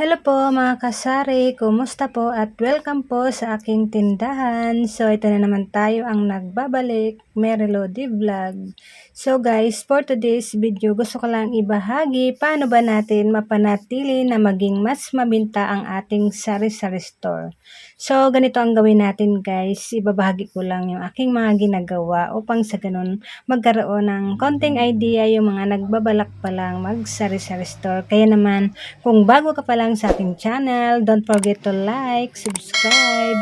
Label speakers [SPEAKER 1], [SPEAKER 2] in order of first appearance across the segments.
[SPEAKER 1] Hello po mga kasari, kumusta po at welcome po sa aking tindahan. So ito na naman tayo ang nagbabalik, Merilody Vlog. So guys, for today's video, gusto ko lang ibahagi paano ba natin mapanatili na maging mas mabinta ang ating sari-sari store. So ganito ang gawin natin guys, ibabahagi ko lang yung aking mga ginagawa upang sa ganun magkaroon ng konting idea yung mga nagbabalak pa lang mag sari-sari store. Kaya naman, kung bago ka pa lang sa ating channel, don't forget to like, subscribe.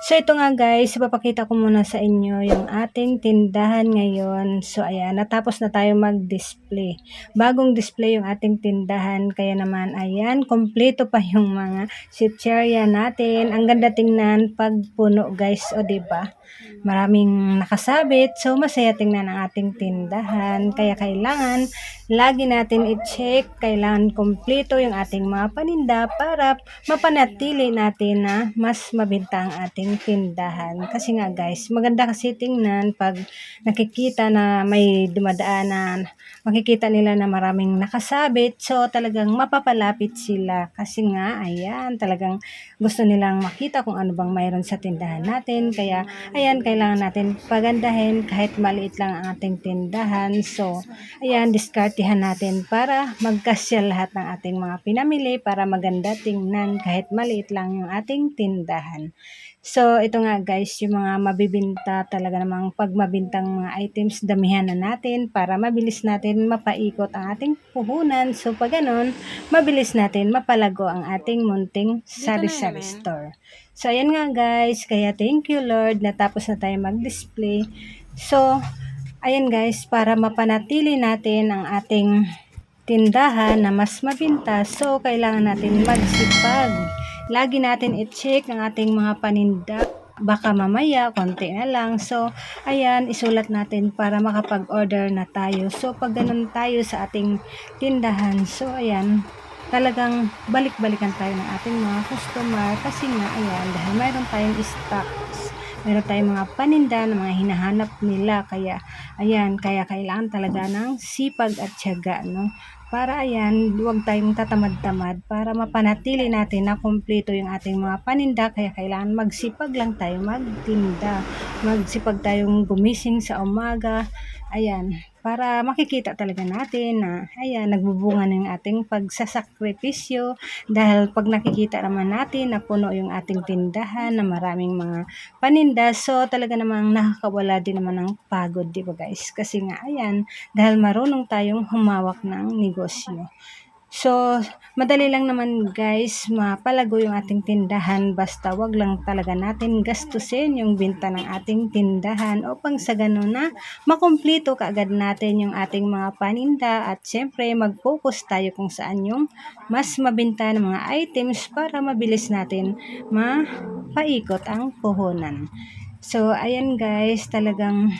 [SPEAKER 1] So ito nga guys, ipapakita ko muna sa inyo yung ating tindahan ngayon. So ayan, natapos na tayo mag-display. Bagong display yung ating tindahan, kaya naman ayan, kompleto pa yung mga sitcherya natin. Ang ganda tingnan pag puno guys, o ba? Maraming nakasabit, so masaya tingnan ang ating tindahan. Kaya kailangan lagi natin i-check, kailangan kompleto yung ating mga paninda para mapanatili natin na mas mabenta ang ating tindahan. Kasi nga guys, maganda kasi tingnan pag nakikita na may dumadaan na makikita nila na maraming nakasabit. So talagang mapapalapit sila kasi nga ayan, talagang gusto nilang makita kung ano bang mayroon sa tindahan natin. Kaya ayan, kailangan natin pagandahin kahit maliit lang ang ating tindahan. So ayan, diskartihan natin para magkasya lahat ng ating mga pinamili para maganda tingnan kahit maliit lang yung ating tindahan. So, ito nga guys, yung mga mabibinta talaga namang pag mabintang mga items, damihan na natin para mabilis natin mapaikot ang ating puhunan. So, pag ganun, mabilis natin mapalago ang ating munting sari-sari store. So, ayan nga guys, kaya thank you Lord, natapos na tayo mag-display. So, ayan guys, para mapanatili natin ang ating tindahan na mas mabinta, so kailangan natin magsipag lagi natin i-check ang ating mga paninda. Baka mamaya, konti na lang. So, ayan, isulat natin para makapag-order na tayo. So, pag ganun tayo sa ating tindahan, so, ayan, talagang balik-balikan tayo ng ating mga customer kasi nga, ayan, dahil mayroon tayong stocks meron tayong mga paninda na mga hinahanap nila kaya ayan kaya kailangan talaga ng sipag at tiyaga no para ayan, huwag tayong tatamad-tamad para mapanatili natin na kumpleto yung ating mga paninda kaya kailangan magsipag lang tayo magtinda. Magsipag tayong gumising sa umaga. Ayan, para makikita talaga natin na ayan, nagbubunga ng ating pagsasakripisyo dahil pag nakikita naman natin na puno yung ating tindahan na maraming mga paninda, so talaga namang nakakawala din naman ng pagod, di ba guys? Kasi nga, ayan, dahil marunong tayong humawak ng negosyo. So, madali lang naman guys, mapalago yung ating tindahan basta wag lang talaga natin gastusin yung binta ng ating tindahan upang sa ganun na makumplito kaagad natin yung ating mga paninda at syempre mag-focus tayo kung saan yung mas mabinta ng mga items para mabilis natin mapaikot ang puhunan. So, ayan guys, talagang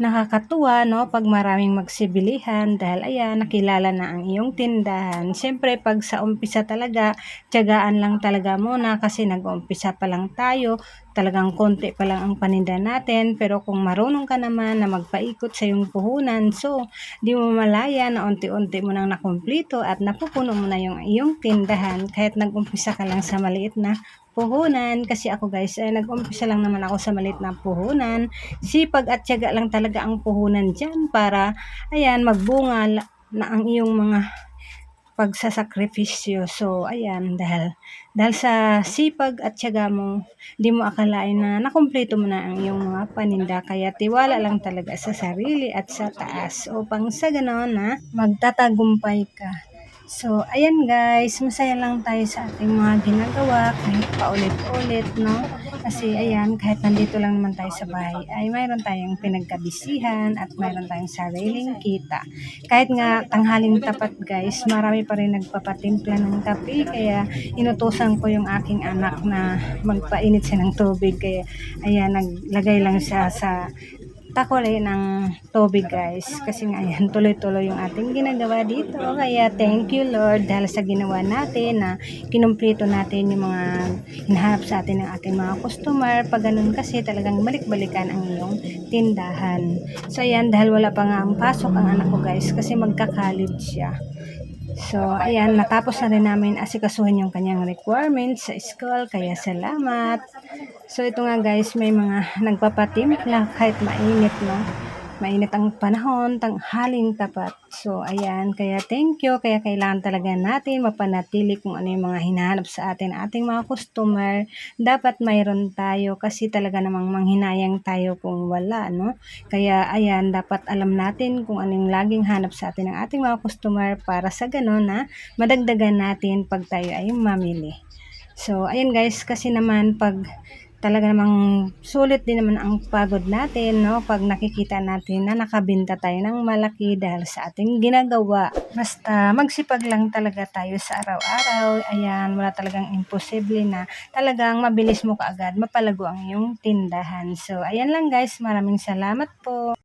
[SPEAKER 1] nakakatuwa no pag maraming magsibilihan dahil ayan nakilala na ang iyong tindahan. Siyempre pag sa umpisa talaga, tiyagaan lang talaga muna kasi nag-umpisa pa lang tayo. Talagang konti pa lang ang paninda natin pero kung marunong ka naman na magpaikot sa iyong puhunan, so di mo malaya na unti-unti mo nang nakumplito at napupuno mo na yung iyong tindahan kahit nag-umpisa ka lang sa maliit na puhunan. Kasi ako guys ay nag-umpisa lang naman ako sa maliit na puhunan. Sipag at tiyaga lang talaga ang puhunan dyan para ayan magbunga na ang iyong mga pagsasakripisyo. So ayan dahil dahil sa sipag at tiyaga mo di mo akalain na nakumpleto mo na ang iyong mga paninda. Kaya tiwala lang talaga sa sarili at sa taas upang sa ganon na magtatagumpay ka. So, ayan guys, masaya lang tayo sa ating mga ginagawa. Kahit paulit-ulit, no? Kasi ayan, kahit nandito lang naman tayo sa bahay, ay mayroon tayong pinagkabisihan at mayroon tayong sariling kita. Kahit nga tanghaling tapat guys, marami pa rin nagpapatimpla ng kape, kaya inutusan ko yung aking anak na magpainit siya ng tubig. Kaya ayan, naglagay lang siya sa takole ng tubig guys. Kasi nga ayan tuloy-tuloy yung ating ginagawa dito. Kaya thank you Lord dahil sa ginawa natin na kinumpleto natin yung mga hinahanap sa atin ng ating mga customer. Pag ganun kasi talagang balik-balikan ang iyong tindahan. So ayan dahil wala pa nga ang pasok ang anak ko guys kasi magka-college siya So, ayan, natapos na rin namin asikasuhin yung kanyang requirements sa school, kaya salamat. So, ito nga guys, may mga nagpapatimpla kahit mainit, no? Mainit ang panahon, tanghaling tapat. So, ayan, kaya thank you. Kaya kailangan talaga natin mapanatili kung ano yung mga hinahanap sa atin, ating mga customer. Dapat mayroon tayo kasi talaga namang manghinayang tayo kung wala, no? Kaya, ayan, dapat alam natin kung ano yung laging hanap sa atin ng ating mga customer para sa ganon na madagdagan natin pag tayo ay mamili. So, ayan guys, kasi naman pag talaga namang sulit din naman ang pagod natin, no? Pag nakikita natin na nakabinta tayo ng malaki dahil sa ating ginagawa. Basta magsipag lang talaga tayo sa araw-araw. Ayan, wala talagang imposible na talagang mabilis mo kaagad mapalago ang iyong tindahan. So, ayan lang guys. Maraming salamat po.